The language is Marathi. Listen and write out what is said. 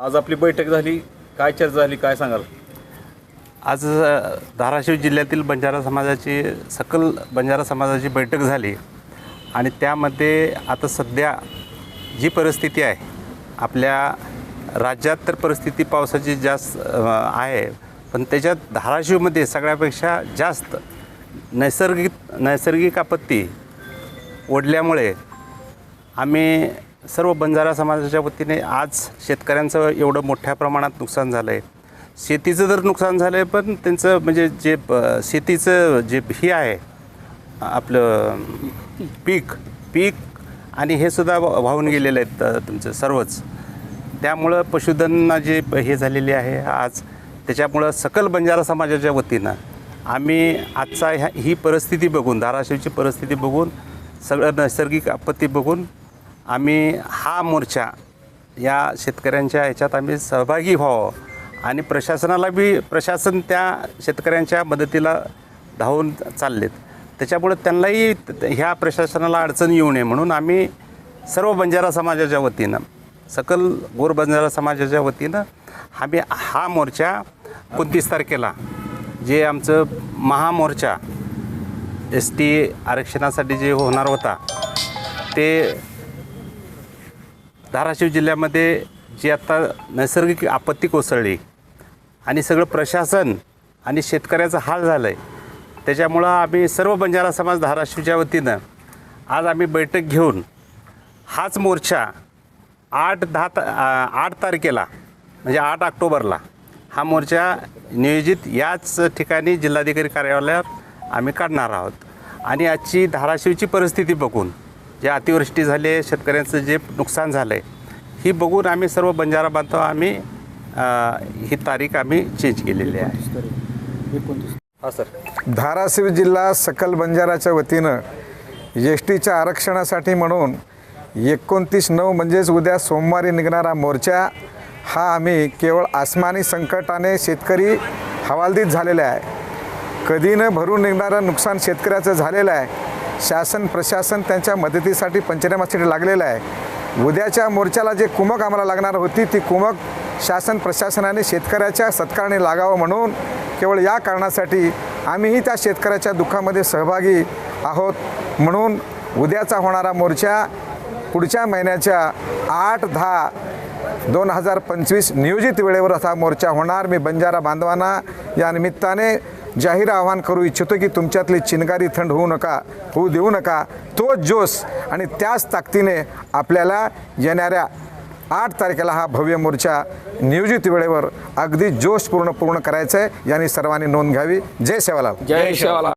आज आपली बैठक झाली. काय चर्चा झाली? काय सांगाल? आज धाराशिव जिल्ह्यातील बंजारा समाजाची सकल बंजारा समाजाची बैठक झाली. आणि त्यामध्ये आता सध्या जी परिस्थिती आहे आपल्या राज्यात तर परिस्थिती पावसाची जास्त आहे. पण त्याच्यात धाराशिवमध्ये सगळ्यापेक्षा जास्त नैसर्गिक नैसर्गिक आपत्ती ओढल्यामुळे आम्ही सर्व बंजारा समाजाच्या वतीने आज शेतकऱ्यांचं एवढं मोठ्या प्रमाणात नुकसान झालं आहे शेतीचं तर नुकसान झालं आहे पण त्यांचं म्हणजे जे प- शेतीचं जे हे आहे आपलं पीक पीक आणि हे सुद्धा वाहून गेलेलं आहेत तुमचं सर्वच. त्यामुळं पशुधनना जे हे झालेले आहे आज त्याच्यामुळं सकल बंजारा समाजाच्या वतीनं आम्ही आजचा ह्या ही परिस्थिती बघून धाराशिवची परिस्थिती बघून सगळं नैसर्गिक आपत्ती बघून आम्ही हा मोर्चा या शेतकऱ्यांच्या ह्याच्यात आम्ही सहभागी व्हावं आणि प्रशासनाला बी प्रशासन त्या शेतकऱ्यांच्या मदतीला धावून चाललेत. त्याच्यामुळे त्यांनाही ह्या प्रशासनाला अडचण येऊ नये म्हणून आम्ही सर्व बंजारा समाजाच्या वतीनं सकल गोर बंजारा समाजाच्या वतीनं आम्ही हा मोर्चा कोणतीस तारखेला जे आमचं महामोर्चा एस टी आरक्षणासाठी जे होणार होता ते धाराशिव जिल्ह्यामध्ये जी आत्ता नैसर्गिक आपत्ती कोसळली आणि सगळं प्रशासन आणि शेतकऱ्याचा हाल झालं आहे त्याच्यामुळं आम्ही सर्व बंजारा समाज धाराशिवच्या वतीनं आज आम्ही बैठक घेऊन हाच मोर्चा आठ दहा ता आठ तारखेला म्हणजे आठ ऑक्टोबरला हा मोर्चा नियोजित याच ठिकाणी जिल्हाधिकारी कार्यालयावर आम्ही काढणार आहोत. आणि आजची धाराशिवची परिस्थिती बघून जे अतिवृष्टी झाली आहे शेतकऱ्यांचं जे नुकसान झालं आहे ही बघून आम्ही सर्व बंजारा बांधव आम्ही अ, ही तारीख आम्ही चेंज केलेली आहे. हा सर. धाराशिव जिल्हा सकल बंजाराच्या वतीनं एस टीच्या आरक्षणासाठी म्हणून एकोणतीस नऊ म्हणजेच उद्या सोमवारी निघणारा मोर्चा हा आम्ही केवळ आसमानी संकटाने शेतकरी हवालदित झालेला आहे. कधी न भरून निघणारं नुकसान शेतकऱ्याचं झालेलं आहे शासन प्रशासन त्यांच्या मदतीसाठी पंचनामासाठी लागलेलं आहे. उद्याच्या मोर्चाला जे कुमक आम्हाला लागणार होती ती कुमक शासन प्रशासनाने शेतकऱ्याच्या सत्कारणे लागावं म्हणून केवळ या कारणासाठी आम्हीही त्या शेतकऱ्याच्या दुःखामध्ये सहभागी आहोत म्हणून उद्याचा होणारा मोर्चा पुढच्या महिन्याच्या आठ दहा दोन हजार पंचवीस नियोजित वेळेवर असा मोर्चा होणार. मी बंजारा बांधवांना या निमित्ताने जाहीर आवाहन करू इच्छितो की तुमच्यातली चिनगारी थंड होऊ नका होऊ देऊ नका. तो जोश आणि त्याच ताकदीने आपल्याला येणाऱ्या आठ तारखेला हा भव्य मोर्चा नियोजित वेळेवर अगदी जोशपूर्ण पूर्ण करायचा आहे यांनी सर्वांनी नोंद घ्यावी. जय सेवालाल जय शिवाला